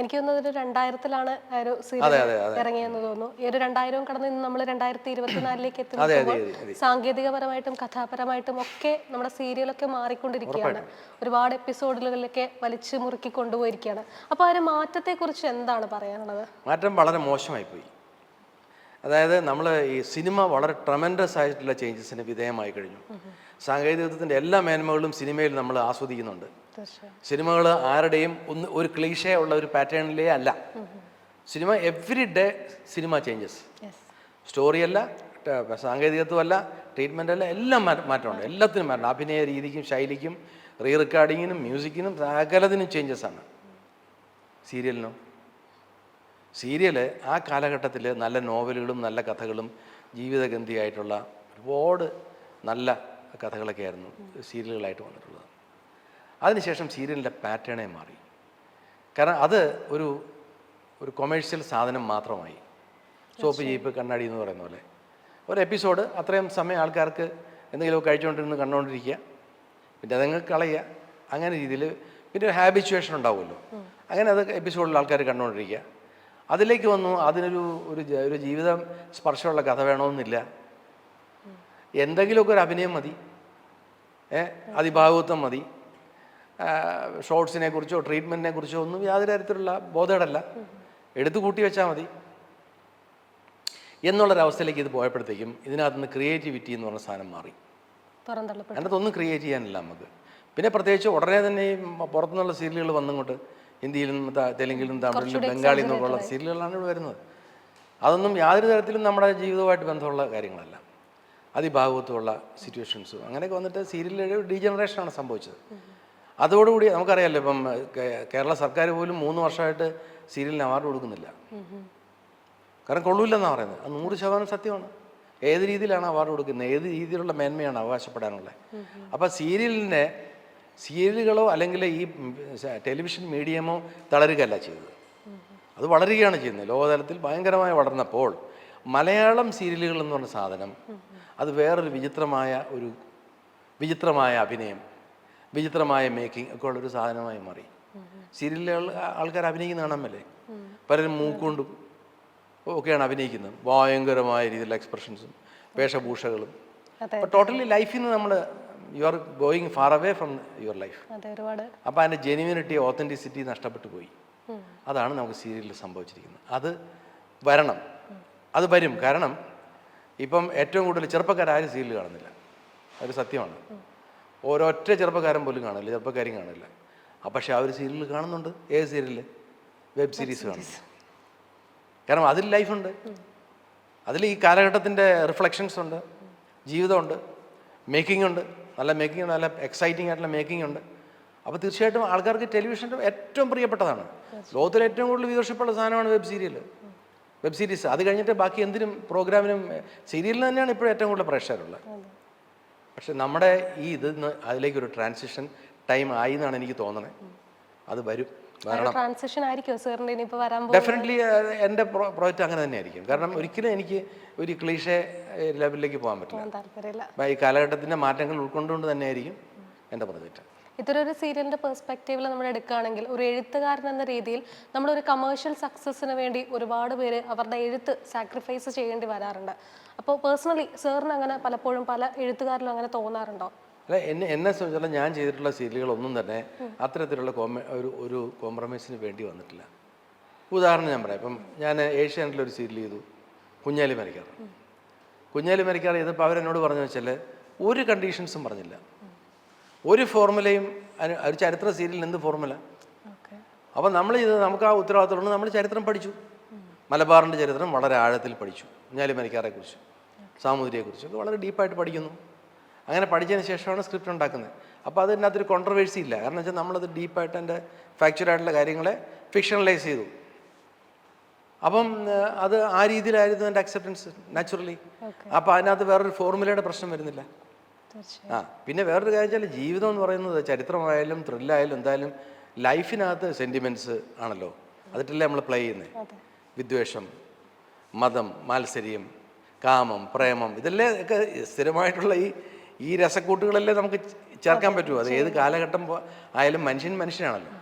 എനിക്ക് തോന്നുന്നത് ഒരു രണ്ടായിരത്തിലാണ് ആ ഒരു സീരിയൽ. ഇറങ്ങിയെന്ന് തോന്നുന്നു. ഈ ഒരു രണ്ടായിരവും കടന്ന് ഇന്ന് നമ്മൾ രണ്ടായിരത്തി ഇരുപത്തിനാലിലേക്ക് എത്തി നിൽക്കുമ്പോൾ സാങ്കേതികപരമായിട്ടും കഥാപരമായിട്ടും ഒക്കെ നമ്മുടെ സീരിയലൊക്കെ മാറിക്കൊണ്ടിരിക്കുകയാണ്. ഒരുപാട് എപ്പിസോഡുകളിലൊക്കെ വലിച്ചു മുറുക്കി കൊണ്ടുപോയിരിക്കുകയാണ്. അപ്പോൾ ആ ഒരു മാറ്റത്തെ കുറിച്ച് എന്താണ് പറയാനുള്ളത്? മാറ്റം വളരെ മോശമായി പോയി അതായത് നമ്മൾ ഈ സിനിമ വളരെ ട്രമൻഡസ് ആയിട്ടുള്ള ചേഞ്ചസിന് വിധേയമായി കഴിഞ്ഞു. സാങ്കേതികത്വത്തിന്റെ എല്ലാ മേന്മകളും സിനിമയിൽ നമ്മൾ ആസ്വദിക്കുന്നുണ്ട്. സിനിമകൾ ആരുടെയും ഒന്ന് ഒരു ക്ലീഷേ ഉള്ള ഒരു പാറ്റേണിലേ അല്ല. Cinema every day cinema changes story അല്ല സാങ്കേതികത്വമല്ല ട്രീറ്റ്മെന്റ് അല്ല എല്ലാം മാറ്റ- മാറ്റമുണ്ട്. എല്ലാത്തിനും മാറ്റം അഭിനയ രീതിക്കും ശൈലിക്കും റീ റെക്കോർഡിങ്ങിനും മ്യൂസിക്കിനും സകലത്തിനും ചേഞ്ചസ് ആണ്. സീരിയലിനോ. സീരിയൽ ആ കാലഘട്ടത്തിൽ നല്ല നോവലുകളും നല്ല കഥകളും ജീവിതഗന്ധിയായിട്ടുള്ള ഒരുപാട് നല്ല കഥകളൊക്കെ ആയിരുന്നു സീരിയലുകളായിട്ട് വന്നിട്ടുള്ളത്. അതിനുശേഷം സീരിയലിന്റെ പാറ്റേണേ മാറി. കാരണം അത് ഒരു ഒരു കൊമേഴ്ഷ്യൽ സാധനം മാത്രമായി. സോപ്പ് ജീപ്പ് കണ്ണാടി എന്ന് പറയുന്ന പോലെ. ഒരു എപ്പിസോഡ് അത്രയും സമയം ആൾക്കാർക്ക് എന്തെങ്കിലുമൊക്കെ കഴിച്ചുകൊണ്ടിരുന്ന് കണ്ടുകൊണ്ടിരിക്കുക പിന്നെ അതങ്ങ് കളയുക. അങ്ങനെ രീതിയിൽ പിന്നെ ഒരു ഹാബിച്വേഷൻ ഉണ്ടാവുമല്ലോ. അങ്ങനെ അത് എപ്പിസോഡിൽ ആൾക്കാർ കണ്ടുകൊണ്ടിരിക്കുക അതിലേക്ക് വന്നു അതിനൊരു ഒരു ഒരു ജീവിതം സ്പർശമുള്ള കഥ വേണമെന്നില്ല. എന്തെങ്കിലുമൊക്കെ ഒരു അഭിനയം മതി. ഏ? അതിഭാഗത്വം മതി. ഷോർട്സിനെ കുറിച്ചോ ട്രീറ്റ്മെന്റിനെ കുറിച്ചോ ഒന്നും യാതൊരു തരത്തിലുള്ള ബോധേടല്ല. എടുത്തു കൂട്ടി വെച്ചാൽ മതി. എന്നുള്ളൊരവസ്ഥയിലേക്ക് ഇത് പോയപ്പോഴത്തേക്കും ഇതിനകത്ത് നിന്ന് ക്രിയേറ്റിവിറ്റി എന്ന് പറഞ്ഞ സാധനം മാറി. അതിനകത്തൊന്നും ക്രിയേറ്റ് ചെയ്യാനില്ല നമുക്ക്. പിന്നെ പ്രത്യേകിച്ച് ഉടനെ തന്നെ ഈ പുറത്തുനിന്നുള്ള സീരിയലുകൾ വന്നിങ്ങോട്ട് ഹിന്ദിയിലും തെലുങ്കിലും തമിഴിലും ബംഗാളിൽ നിന്നുള്ള സീരിയലുകളാണ് ഇവിടെ വരുന്നത്. അതൊന്നും യാതൊരു തരത്തിലും നമ്മുടെ ജീവിതവുമായിട്ട് ബന്ധമുള്ള കാര്യങ്ങളല്ല. അതിഭാഗത്തുള്ള സിറ്റുവേഷൻസും അങ്ങനെയൊക്കെ വന്നിട്ട് സീരിയലിന്റെ ഡീജനറേഷനാണ് സംഭവിച്ചത്. അതോടുകൂടി നമുക്കറിയാമല്ലോ ഇപ്പം കേരള സർക്കാർ പോലും മൂന്ന് വർഷമായിട്ട് സീരിയലിന് അവാർഡ് കൊടുക്കുന്നില്ല. കാരണം കൊള്ളൂല്ലെന്നാണ് പറയുന്നത്. അത് നൂറ് ശതമാനം സത്യമാണ്. ഏത് രീതിയിലാണ് അവാർഡ് കൊടുക്കുന്നത്? ഏത് രീതിയിലുള്ള മേന്മയാണ് അവകാശപ്പെടാനുള്ളത്? അപ്പോൾ സീരിയലിനെ സീരിയലുകളോ അല്ലെങ്കിൽ ഈ ടെലിവിഷൻ മീഡിയമോ തളരുകയല്ല ചെയ്തത്. അത് വളരുകയാണ് ചെയ്യുന്നത്. ലോകതലത്തിൽ ഭയങ്കരമായി വളർന്നപ്പോൾ മലയാളം സീരിയലുകൾ എന്ന് പറഞ്ഞ സാധനം അത് വേറൊരു വിചിത്രമായ ഒരു വിചിത്രമായ അഭിനയം. വിചിത്രമായ മേക്കിംഗ് ഒക്കെ ഉള്ളൊരു സാധനമായി മാറി. സീരിയലിലെ ആൾക്കാർ അഭിനയിക്കുന്ന കാണാമല്ലേ പലരും മൂക്കൊണ്ടും ഒക്കെയാണ് അഭിനയിക്കുന്നത്. ഭയങ്കരമായ രീതിയിലുള്ള എക്സ്പ്രഷൻസും വേഷഭൂഷകളും. അപ്പോൾ ടോട്ടലി ലൈഫിൽ നിന്ന് നമ്മൾ you are going far away from your life അപ്പോൾ അതിന്റെ ജെന്യൂനിറ്റി ഓത്തന്റിസിറ്റി നഷ്ടപ്പെട്ടു പോയി. അതാണ് നമുക്ക് സീരിയലിൽ സംഭവിച്ചിരിക്കുന്നത്. അത് വരണം. അത് വരും. കാരണം ഇപ്പം ഏറ്റവും കൂടുതൽ ചെറുപ്പക്കാരും സീരിയൽ കാണുന്നില്ല. അതൊരു സത്യമാണ്. ഓരോറ്റ ചെറുപ്പക്കാരൻ പോലും കാണില്ല ചെറുപ്പക്കാരും കാണില്ല. ആ പക്ഷേ ആ ഒരു സീരിയൽ കാണുന്നുണ്ട്. ഏത് സീരിയൽ വെബ് സീരീസ് കാണുന്നു. കാരണം അതിൽ ലൈഫുണ്ട് അതിൽ ഈ കാലഘട്ടത്തിന്റെ റിഫ്ലക്ഷൻസ് ഉണ്ട്. ജീവിതമുണ്ട് മേക്കിംഗ് ഉണ്ട്. നല്ല മേക്കിംഗ് ഉണ്ട് നല്ല എക്സൈറ്റിംഗ് ആയിട്ടുള്ള മേക്കിംഗ് ഉണ്ട്. അപ്പോൾ തീർച്ചയായിട്ടും ആൾക്കാർക്ക് ടെലിവിഷന്റെ ഏറ്റവും പ്രിയപ്പെട്ടതാണ്. ലോകത്തിൽ ഏറ്റവും കൂടുതൽ വ്യൂവർഷിപ്പുള്ള സാധനമാണ് വെബ് സീരിയൽ വെബ് സീരീസ് അത് കഴിഞ്ഞിട്ട് ബാക്കി എന്തിനും പ്രോഗ്രാമിനും സീരിയലിന് തന്നെയാണ് ഇപ്പോഴും ഏറ്റവും കൂടുതൽ പ്രേക്ഷകരുള്ളത്. പക്ഷെ നമ്മുടെ ഈ ഇത് അതിലേക്കൊരു ട്രാൻസിഷൻ ടൈം ആയി എന്നാണ് എനിക്ക് തോന്നണേ. അത് വരും. ട്രാൻസിഷൻ ആയിരിക്കും സാറിന്റെ വരാൻ ഡെഫിനറ്റ്ലി എന്റെ പ്രോജക്റ്റ് അങ്ങനെ തന്നെ ആയിരിക്കും കാരണം ഒരിക്കലും എനിക്ക് ഒരു ക്ലീഷേ ലെവലിലേക്ക് പോകാൻ പറ്റില്ല. ഈ കാലഘട്ടത്തിന്റെ മാറ്റങ്ങൾ ഉൾക്കൊണ്ടുകൊണ്ട് തന്നെയായിരിക്കും എന്റെ പ്രോജക്റ്റ് ഇത്തരൊരു സീരിയലിന്റെ പെർസ്പെക്റ്റീവിൽ നമ്മൾ എടുക്കുകയാണെങ്കിൽ ഒരു എഴുത്തുകാരൻ എന്ന രീതിയിൽ നമ്മളൊരു കമേഴ്ഷ്യൽ സക്സസിന് വേണ്ടി ഒരുപാട് പേര് അവരുടെ എഴുത്ത് സാക്രിഫൈസ് ചെയ്യേണ്ടി വരാറുണ്ട്. അപ്പോൾ പേഴ്സണലി സാറിന് അങ്ങനെ പലപ്പോഴും പല എഴുത്തുകാരിലും അങ്ങനെ തോന്നാറുണ്ടോ? അല്ല എന്നെ എന്നെ സംബന്ധിച്ചിടത്തോളം ഞാൻ ചെയ്തിട്ടുള്ള സീരിയലുകളൊന്നും തന്നെ അത്തരത്തിലുള്ള കോമ ഒരു ഒരു കോംപ്രമൈസിന് വേണ്ടി വന്നിട്ടില്ല. ഉദാഹരണം ഞാൻ പറയാം. ഇപ്പം ഞാൻ ഏഷ്യാനെറ്റിലൊരു സീരിയൽ ചെയ്തു. കുഞ്ഞാലി മരിക്കാർ കുഞ്ഞാലി മരിക്കാർ ചെയ്തപ്പോൾ അവരെന്നോട് പറഞ്ഞു വെച്ചാൽ ഒരു കണ്ടീഷൻസും പറഞ്ഞില്ല. ഒരു ഫോർമുലയും ഒരു ചരിത്ര സീരിയലിൽ എന്ത് ഫോർമുല. അപ്പം അപ്പോൾ നമ്മൾ ഇത് നമുക്ക് ആ ഉത്തരവാദിത്തമുണ്ട് നമ്മൾ ചരിത്രം പഠിച്ചു. മലബാറിന്റെ ചരിത്രം വളരെ ആഴത്തിൽ പഠിച്ചു. കുറിച്ച് സാമൂതിരിയെക്കുറിച്ച് ഒക്കെ വളരെ ഡീപ്പായിട്ട് പഠിക്കുന്നു. അങ്ങനെ പഠിച്ചതിന് ശേഷമാണ് സ്ക്രിപ്റ്റ് ഉണ്ടാക്കുന്നത്. അപ്പോൾ അതിനകത്തൊരു കോൺട്രവേഴ്സി ഇല്ല. കാരണം വെച്ചാൽ നമ്മളത് ഡീപ്പായിട്ട് എന്റെ ഫാക്ച്വലായിട്ടുള്ള കാര്യങ്ങളെ ഫിക്ഷണലൈസ് ചെയ്തു. അപ്പം അത് ആ രീതിയിലായിരുന്നു എന്റെ അക്സെപ്റ്റൻസ് നാച്ചുറലി അപ്പോൾ അതിനകത്ത് വേറൊരു ഫോർമുലയുടെ പ്രശ്നം വരുന്നില്ല. ആ പിന്നെ വേറൊരു കാര്യം വെച്ചാൽ ജീവിതം എന്ന് പറയുന്നത് ചരിത്രമായാലും ത്രില്ലായാലും എന്തായാലും ലൈഫിനകത്ത് സെന്റിമെന്റ്സ് ആണല്ലോ. അതിട്ടല്ലേ നമ്മൾ പ്ലേ ചെയ്യുന്നത് വിദ്വേഷം മതം മാത്സര്യം കാമം പ്രേമം ഇതല്ലേ ഒക്കെ സ്ഥിരമായിട്ടുള്ള ഈ ഈ രസക്കൂട്ടുകളല്ലേ നമുക്ക് ചേർക്കാൻ പറ്റുമോ അത് ഏത് കാലഘട്ടം ആയാലും മനുഷ്യൻ മനുഷ്യനാണല്ലോ.